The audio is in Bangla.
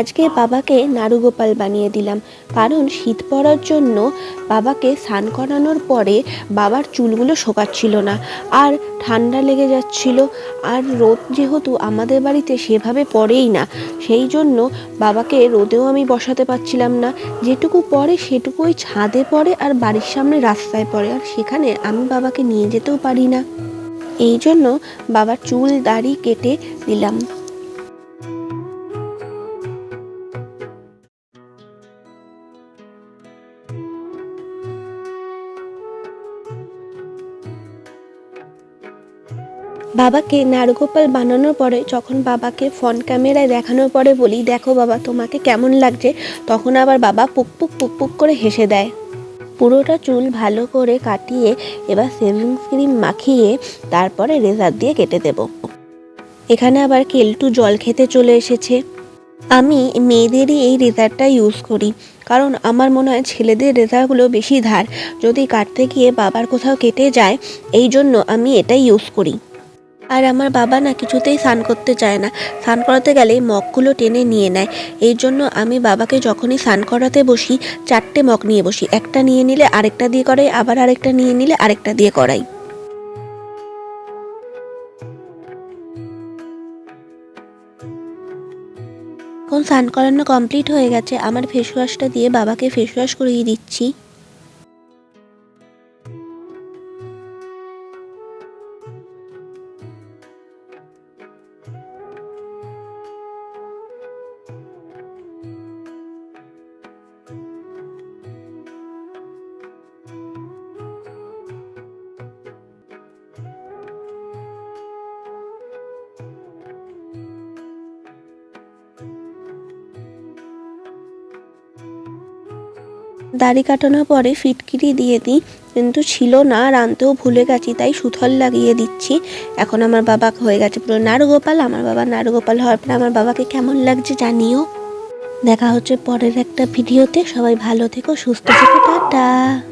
আজকে বাবাকে নাড়ুগোপাল বানিয়ে দিলাম। কারণ শীত পড়ার জন্য বাবাকে স্নান করানোর পরে বাবার চুলগুলো শোকাচ্ছিল না। আর ঠান্ডা লেগে যাচ্ছিল। আর রোদ যেহেতু আমাদের বাড়িতে সেভাবে পড়েই না, সেই জন্য বাবাকে রোদেও আমি বসাতে পারছিলাম না। যেটুকু পড়ে সেটুকুই ছাদে পড়ে আর বাড়ির সামনে রাস্তায় পড়ে। আর সেখানে আমি বাবাকে নিয়ে যেতেও পারি না। এই জন্য বাবার চুল দাড়ি কেটে দিলাম। বাবাকে নারগোপাল বানানোর পরে, যখন বাবাকে ফ্রন্ট ক্যামেরায় দেখানোর পরে বলি, দেখো বাবা, তোমাকে কেমন লাগছে? তখন আবার বাবা পুক পুক পুক পুক করে হেসে দেয়। পুরোটা চুল ভালো করে কাটিয়ে, এবার সেভিং ক্রিম মাখিয়ে, তারপরে রেজার দিয়ে কেটে দেব। এখানে আবার কেলটু জল খেতে চলে এসেছে। আমি মেয়েদেরই এই রেজারটা ইউজ করি, কারণ আমার মনে হয় ছেলেদের রেজারগুলো বেশি ধার। যদি কাটতে গিয়ে বাবার কোথাও কেটে যায়, এই জন্য আমি এটাই ইউজ করি। আর আমার বাবা না কিছুতেই স্নান করতে চায় না। স্নান করাতে গেলে মগগুলো টেনে নিয়ে নেয়। এই জন্য আমি বাবাকে যখনই স্নান করাতে বসি, চারটে মগ নিয়ে বসি। একটা নিয়ে নিলে আরেকটা দিয়ে করাই, আবার আরেকটা নিয়ে নিলে আরেকটা দিয়ে করাই। এখন স্নান করানো কমপ্লিট হয়ে গেছে। আমার ফেস ওয়াশটা দিয়ে বাবাকে ফেস ওয়াশ করিয়ে দিচ্ছি। দাড়ি কাটানোর পরে ফিটকিরি দিয়ে দিই। কিন্তু ছিল না, আর আনতেও ভুলে গেছি, তাই সুথল লাগিয়ে দিচ্ছি। এখন আমার বাবা হয়ে গেছে পুরো নারুগোপাল। আমার বাবা নারুগোপাল হওয়ার পরে আমার বাবাকে কেমন লাগছে জানিও। দেখা হচ্ছে পরের একটা ভিডিওতে। সবাই ভালো থেকো, সুস্থ থেকো, টাটা।